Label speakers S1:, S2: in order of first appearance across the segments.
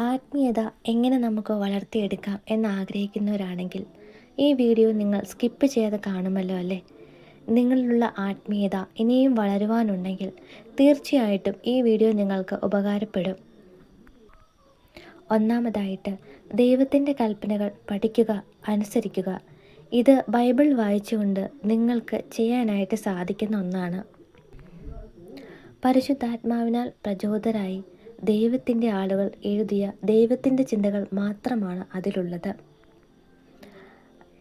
S1: ആത്മീയത എങ്ങനെ നമുക്ക് വളർത്തിയെടുക്കാം എന്ന് ആഗ്രഹിക്കുന്നവരാണെങ്കിൽ ഈ വീഡിയോ നിങ്ങൾ സ്കിപ്പ് ചെയ്യാതെ കാണുമല്ലോ അല്ലേ? നിങ്ങളിലുള്ള ആത്മീയത ഇനിയും വളരുവാനുണ്ടെങ്കിൽ തീർച്ചയായിട്ടും ഈ വീഡിയോ നിങ്ങൾക്ക് ഉപകാരപ്പെടും. ഒന്നാമതായിട്ട് ദൈവത്തിന്റെ കൽപ്പനകൾ പഠിക്കുക അനുസരിക്കുക. ഇത് ബൈബിൾ വായിച്ചുകൊണ്ട് നിങ്ങൾക്ക് ചെയ്യാനായിട്ട് സാധിക്കുന്ന ഒന്നാണ്. പരിശുദ്ധാത്മാവിനാൽ പ്രചോദരായി ദൈവത്തിന്റെ ആളുകൾ എഴുതിയ ദൈവത്തിന്റെ ചിന്തകൾ മാത്രമാണ് അതിലുള്ളത്.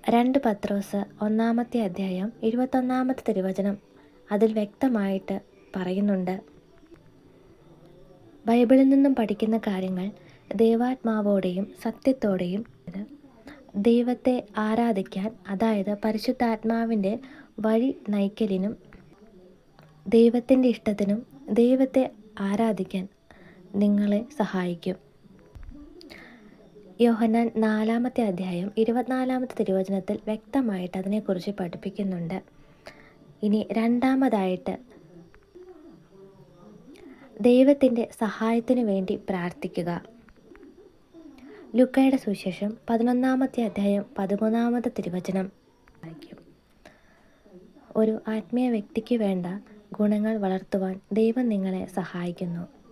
S1: രണ്ട് പത്രോസ് ഒന്നാമത്തെ അധ്യായം ഇരുപത്തൊന്നാമത്തെ തിരുവചനം അതിൽ വ്യക്തമായിട്ട് പറയുന്നുണ്ട്. ബൈബിളിൽ നിന്നും പഠിക്കുന്ന കാര്യങ്ങൾ ദൈവാത്മാവോടെയും സത്യത്തോടെയും ദൈവത്തെ ആരാധിക്കാൻ അതായത് പരിശുദ്ധാത്മാവിന്റെ വഴി നയിക്കലിനും ദൈവത്തിന്റെ ഇഷ്ടത്തിനും ദൈവത്തെ ആരാധിക്കാൻ നിങ്ങളെ സഹായിക്കും. യോഹന്നാൻ നാലാമത്തെ അധ്യായം ഇരുപത്തിനാലാമത്തെ തിരുവചനത്തിൽ വ്യക്തമായിട്ട് അതിനെക്കുറിച്ച് പഠിപ്പിക്കുന്നുണ്ട്. ഇനി രണ്ടാമതായിട്ട് ദൈവത്തിന്റെ സഹായത്തിനു വേണ്ടി പ്രാർത്ഥിക്കുക. ലുക്കയുടെ സുശേഷം പതിനൊന്നാമത്തെ അധ്യായം പതിമൂന്നാമത്തെ തിരുവചനം. ഒരു ആത്മീയ വ്യക്തിക്ക് വേണ്ട ഗുണങ്ങൾ വളർത്തുവാൻ ദൈവം നിങ്ങളെ സഹായിക്കുന്നു.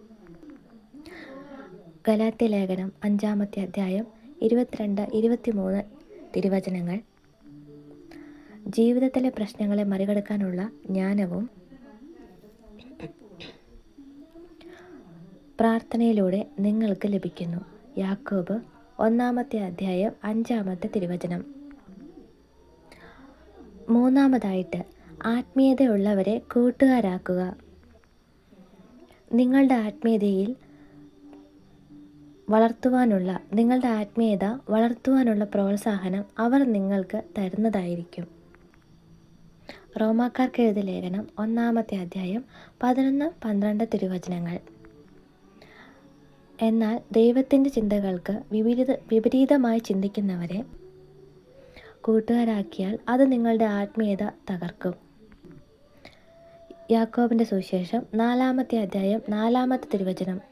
S1: ഗലാത്യ ലേഖനം അഞ്ചാമത്തെ അധ്യായം ഇരുപത്തിരണ്ട് ഇരുപത്തിമൂന്ന് തിരുവചനങ്ങൾ. ജീവിതത്തിലെ പ്രശ്നങ്ങളെ മറികടക്കാനുള്ള ജ്ഞാനവും പ്രാർത്ഥനയിലൂടെ നിങ്ങൾക്ക് ലഭിക്കുന്നു. യാക്കോബ് ഒന്നാമത്തെ അധ്യായം അഞ്ചാമത്തെ തിരുവചനം. മൂന്നാമതായിട്ട് ആത്മീയതയുള്ളവരെ കൂട്ടുകാരാക്കുക. നിങ്ങളുടെ ആത്മീയതയിൽ വളർത്തുവാനുള്ള നിങ്ങളുടെ ആത്മീയത വളർത്തുവാനുള്ള പ്രോത്സാഹനം അവർ നിങ്ങൾക്ക് തരുന്നതായിരിക്കും. റോമാക്കാർക്ക് എഴുതിയ ലേഖനം ഒന്നാമത്തെ അധ്യായം പതിനൊന്ന് പന്ത്രണ്ട് തിരുവചനങ്ങൾ. എന്നാൽ ദൈവത്തിന്റെ ചിന്തകൾക്ക് വിപരീത വിപരീതമായി ചിന്തിക്കുന്നവരെ കൂട്ടുകാരാക്കിയാൽ അത് നിങ്ങളുടെ ആത്മീയത തകർക്കും. യാക്കോബിന്റെ സുവിശേഷം നാലാമത്തെ അധ്യായം നാലാമത്തെ തിരുവചനം.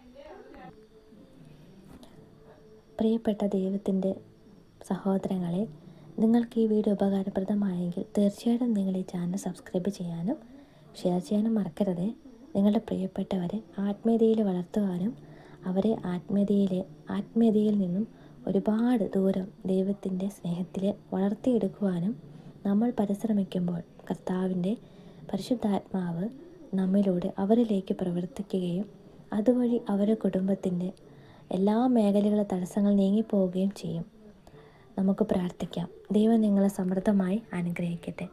S1: പ്രിയപ്പെട്ട ദൈവത്തിന്റെ സഹോദരങ്ങളെ നിങ്ങൾക്ക് ഈ വീഡിയോ ഉപകാരപ്രദമായെങ്കിൽ തീർച്ചയായിട്ടും നിങ്ങൾ ഈ ചാനൽ സബ്സ്ക്രൈബ് ചെയ്യാനും ഷെയർ ചെയ്യാനും മറക്കരുത്. നിങ്ങളുടെ പ്രിയപ്പെട്ടവരെ ആത്മീയതയിൽ വളർത്തുവാനും അവരെ ആത്മീയതയിലെ ആത്മീയതയിൽ നിന്നും ഒരുപാട് ദൂരം ദൈവത്തിന്റെ സ്നേഹത്തിൽ വളർത്തിയെടുക്കുവാനും നമ്മൾ പരിശ്രമിക്കുമ്പോൾ കർത്താവിന്റെ പരിശുദ്ധാത്മാവ് നമ്മിലൂടെ അവരിലേക്ക് പ്രവർത്തിക്കുകയും അതുവഴി അവരുടെ കുടുംബത്തിന്റെ എല്ലാ മേഖലകളിലെ തടസ്സങ്ങൾ നീങ്ങിപ്പോവുകയും ചെയ്യും. നമുക്ക് പ്രാർത്ഥിക്കാം. ദൈവം നിങ്ങളെ സമൃദ്ധമായി അനുഗ്രഹിക്കട്ടെ.